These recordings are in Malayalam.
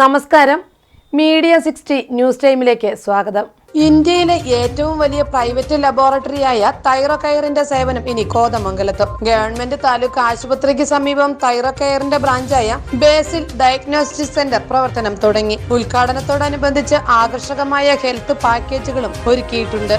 നമസ്കാരം. മീഡിയ സിക്സ്റ്റി ന്യൂസ് ടൈമിലേക്ക് സ്വാഗതം. ഇന്ത്യയിലെ ഏറ്റവും വലിയ പ്രൈവറ്റ് ലബോറട്ടറിയായ തൈറോകെയറിന്റെ സേവനം ഇനി കോതമംഗലത്ത്. ഗവൺമെന്റ് താലൂക്ക് ആശുപത്രിക്ക് സമീപം തൈറോകെയറിന്റെ ബ്രാഞ്ചായ ബേസിൽ ഡയഗ്നോസ്റ്റിക് സെന്റർ പ്രവർത്തനം തുടങ്ങി. ഉദ്ഘാടനത്തോടനുബന്ധിച്ച് ആകർഷകമായ ഹെൽത്ത് പാക്കേജുകളും ഒരുക്കിയിട്ടുണ്ട്.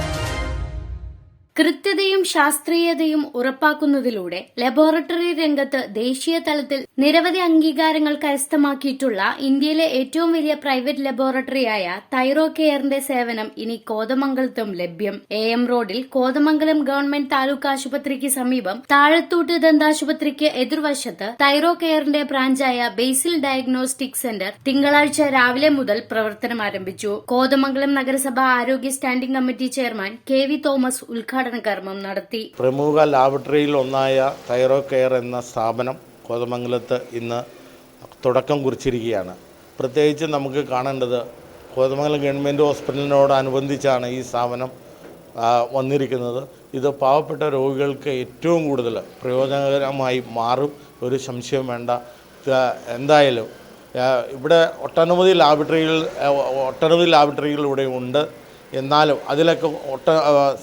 കൃത്യതയും ശാസ്ത്രീയതയും ഉറപ്പാക്കുന്നതിലൂടെ ലബോറട്ടറി രംഗത്ത് ദേശീയ തലത്തിൽ നിരവധി അംഗീകാരങ്ങൾ കരസ്ഥമാക്കിയിട്ടുള്ള ഇന്ത്യയിലെ ഏറ്റവും വലിയ പ്രൈവറ്റ് ലബോറട്ടറിയായ തൈറോ കെയറിന്റെ സേവനം ഇനി കോതമംഗലത്തും ലഭ്യം. എ എം റോഡിൽ കോതമംഗലം ഗവൺമെന്റ് താലൂക്ക് ആശുപത്രിക്ക് സമീപം താഴത്തൂട്ട് ദന്താശുപത്രിക്ക് എതിർവശത്ത് തൈറോ കെയറിന്റെ ബ്രാഞ്ചായ ബേസിൽ ഡയഗ്നോസ്റ്റിക് സെന്റർ തിങ്കളാഴ്ച രാവിലെ മുതൽ പ്രവർത്തനം ആരംഭിച്ചു കോതമംഗലം നഗരസഭ ആരോഗ്യ standing committee chairman K V Thomas ഉദ്ഘാടന കർമ്മം നടത്തി. പ്രമുഖ ലാബറട്ടറിയിൽ ഒന്നായ തൈറോ കെയർ എന്ന സ്ഥാപനം കോതമംഗലത്ത് ഇന്ന് തുടക്കം കുറിച്ചിരിക്കുകയാണ്. പ്രത്യേകിച്ച് നമുക്ക് കാണേണ്ടത് കോതമംഗലം ഗവൺമെന്റ് ഹോസ്പിറ്റലിനോടനുബന്ധിച്ചാണ് ഈ സ്ഥാപനം വന്നിരിക്കുന്നത്. ഇത് പാവപ്പെട്ട രോഗികൾക്ക് ഏറ്റവും കൂടുതൽ പ്രയോജനകരമായി മാറും. ഒരു സംശയം വേണ്ട. എന്തായാലും ഇവിടെ ഒട്ടനവധി ലാബറട്ടറികൾ ഒട്ടനവധി ലാബറട്ടറികൾ ഇവിടെ ഉണ്ട്. എന്നാലും അതിലൊക്കെ ഒട്ട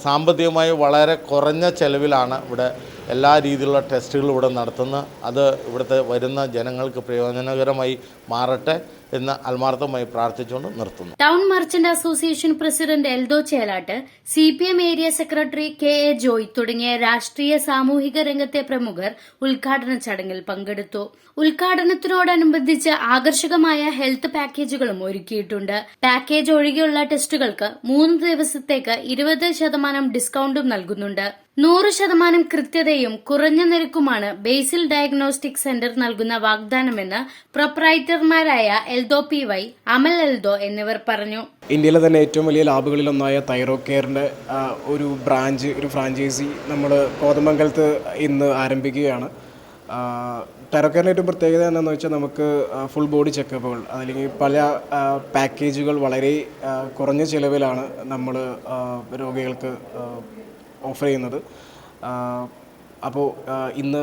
സാമ്പത്തികമായി വളരെ കുറഞ്ഞ ചിലവിലാണ് ഇവിടെ എല്ലാ രീതിയിലുള്ള ടെസ്റ്റുകളും ഇവിടെ നടത്തുന്ന അത് ഇവിടുത്തെ വരുന്ന ജനങ്ങൾക്ക് പ്രയോജനകരമായി മാറട്ടെ എന്ന് ആത്മാർത്ഥമായി പ്രാർത്ഥിച്ചുകൊണ്ട് നിർത്തുന്നു. Town merchant association president Eldho Chelatt C P M area secretary K A Joy തുടങ്ങിയ രാഷ്ട്രീയ സാമൂഹിക രംഗത്തെ പ്രമുഖർ ഉദ്ഘാടന ചടങ്ങിൽ പങ്കെടുത്തു. ഉദ്ഘാടനത്തിനോടനുബന്ധിച്ച് ആകർഷകമായ ഹെൽത്ത് പാക്കേജുകളും ഒരുക്കിയിട്ടുണ്ട്. പാക്കേജ് ഒഴികെയുള്ള ടെസ്റ്റുകൾക്ക് മൂന്ന് ദിവസത്തേക്ക് ഇരുപത് ശതമാനം ഡിസ്കൌണ്ടും നൽകുന്നുണ്ട്. നൂറ് ശതമാനം കൃത്യതയും കുറഞ്ഞ നിരക്കുമാണ് ബേസിൽ ഡയഗ്നോസ്റ്റിക് സെന്റർ നൽകുന്ന വാഗ്ദാനമെന്ന് പ്രൊപ്രൈറ്റർമാരായ എൽദോ പി വൈ അമൽ എൽദോ എന്നിവർ പറഞ്ഞു. ഇന്ത്യയിലെ തന്നെ ഏറ്റവും വലിയ ലാബുകളിലൊന്നായ തൈറോ കെയറിന്റെ ഒരു ബ്രാഞ്ച് ഒരു ഫ്രാഞ്ചൈസി നമ്മൾ കോതമംഗലത്ത് ഇന്ന് ആരംഭിക്കുകയാണ്. ആ, തൈറോ കെയറിന്റെ ഏറ്റവും പ്രത്യേകത എന്താണെന്ന് വെച്ചാൽ നമുക്ക് ഫുൾ ബോഡി ചെക്കപ്പുകൾ അല്ലെങ്കിൽ പല പാക്കേജുകൾ വളരെ കുറഞ്ഞ ചിലവിലാണ് നമ്മൾ രോഗികൾക്ക് ഓഫർ ചെയ്യുന്നത്. അപ്പോൾ ഇന്ന്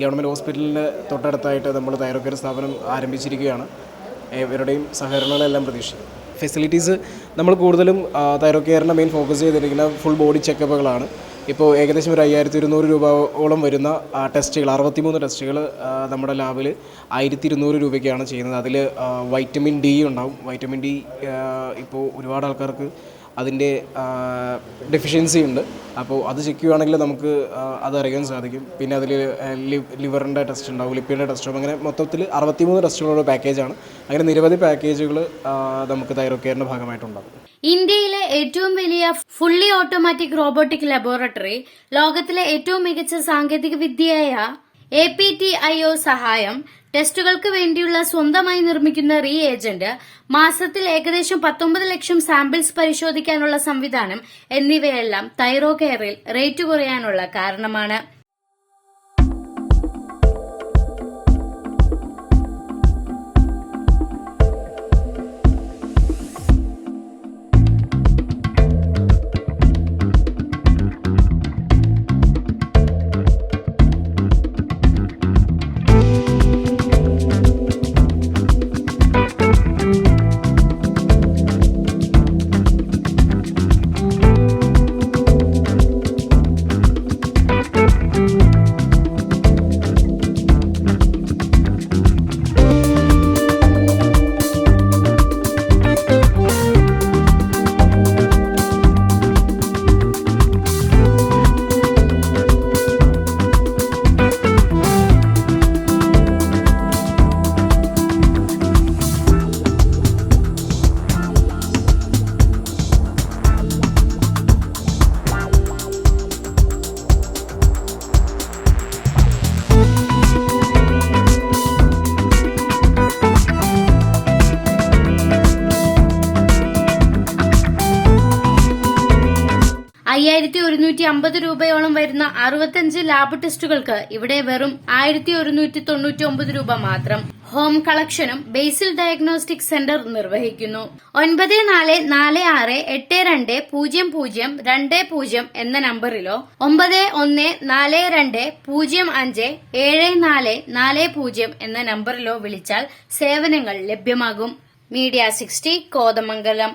ഗവൺമെന്റ് ഹോസ്പിറ്റലിന്റെ തൊട്ടടുത്തായിട്ട് നമ്മൾ തൈറോ കെയർ സ്ഥാപനം ആരംഭിച്ചിരിക്കുകയാണ്. ഇവരുടെയും സഹകരണങ്ങളെല്ലാം പ്രതീക്ഷിക്കുന്നു. ഫെസിലിറ്റീസ് നമ്മൾ കൂടുതലും തൈറോ കെയറിന്റെ മെയിൻ ഫോക്കസ് ചെയ്തിരിക്കുന്ന ഫുൾ ബോഡി ചെക്കപ്പുകളാണ് ഇപ്പോൾ ഏകദേശം ഒരു അയ്യായിരത്തി ഇരുന്നൂറ് രൂപയോളം വരുന്ന ടെസ്റ്റുകൾ ടെസ്റ്റുകൾ അറുപത്തിമൂന്ന് ടെസ്റ്റുകൾ നമ്മുടെ ലാബിൽ ആയിരത്തി ഇരുന്നൂറ് രൂപയ്ക്കാണ് ചെയ്യുന്നത്. അതിൽ വൈറ്റമിൻ ഡി ഉണ്ടാവും. വൈറ്റമിൻ ഡി ഇപ്പോൾ ഒരുപാട് ആൾക്കാർക്ക് അതിന്റെ ഡെഫിഷ്യൻസി ഉണ്ട്. അപ്പോൾ അത് ചെക്ക് ചെയ്യുവാണെങ്കിൽ നമുക്ക് അത് അതറിയാൻ സാധിക്കും. പിന്നെ അതിൽ ലിവറിന്റെ ടെസ്റ്റ് ഉണ്ടാവും ലിപ്പിയുടെ ടെസ്റ്റ് ഉണ്ടാവും. അങ്ങനെ മൊത്തത്തിൽ അറുപത്തിമൂന്ന് ടെസ്റ്റുകളുടെ പാക്കേജാണ്. അങ്ങനെ നിരവധി പാക്കേജുകൾ നമുക്ക് തൈറോ കെയറിന്റെ ഭാഗമായിട്ടുണ്ടാകും. ഇന്ത്യയിലെ ഏറ്റവും വലിയ ഫുള്ളി ഓട്ടോമാറ്റിക് റോബോട്ടിക് ലബോറട്ടറി ലോകത്തിലെ ഏറ്റവും മികച്ച സാങ്കേതിക വിദ്യയായ A P T I O സഹായം ടെസ്റ്റുകൾക്ക് വേണ്ടിയുള്ള സ്വന്തമായി നിർമ്മിക്കുന്ന റീ ഏജന്റ് മാസത്തിൽ ഏകദേശം പത്തൊമ്പത് ലക്ഷം സാമ്പിൾസ് പരിശോധിക്കാനുള്ള സംവിധാനം എന്നിവയെല്ലാം തൈറോ കെയറിൽ റേറ്റ് കുറയാനുള്ള കാരണമാണ്. ഇരുന്നൂറ്റി അമ്പത് രൂപയോളം വരുന്ന അറുപത്തഞ്ച് ലാബ് ടെസ്റ്റുകൾക്ക് ഇവിടെ വെറും ആയിരത്തി ഒരുന്നൂറ്റി തൊണ്ണൂറ്റി ഒമ്പത് രൂപ മാത്രം ഹോം കളക്ഷനും ബേസിൽ ഡയഗ്നോസ്റ്റിക് സെന്റർ നിർവഹിക്കുന്നു. ഒൻപത് നാല് നാല് ആറ് എട്ട് രണ്ട് പൂജ്യം പൂജ്യം രണ്ട് പൂജ്യം എന്ന നമ്പറിലോ ഒമ്പത് ഒന്ന് നാല് രണ്ട് പൂജ്യം അഞ്ച് ഏഴ് നാല് നാല് പൂജ്യം എന്ന നമ്പറിലോ വിളിച്ചാൽ സേവനങ്ങൾ ലഭ്യമാകും. Media sixty Kothamangalam.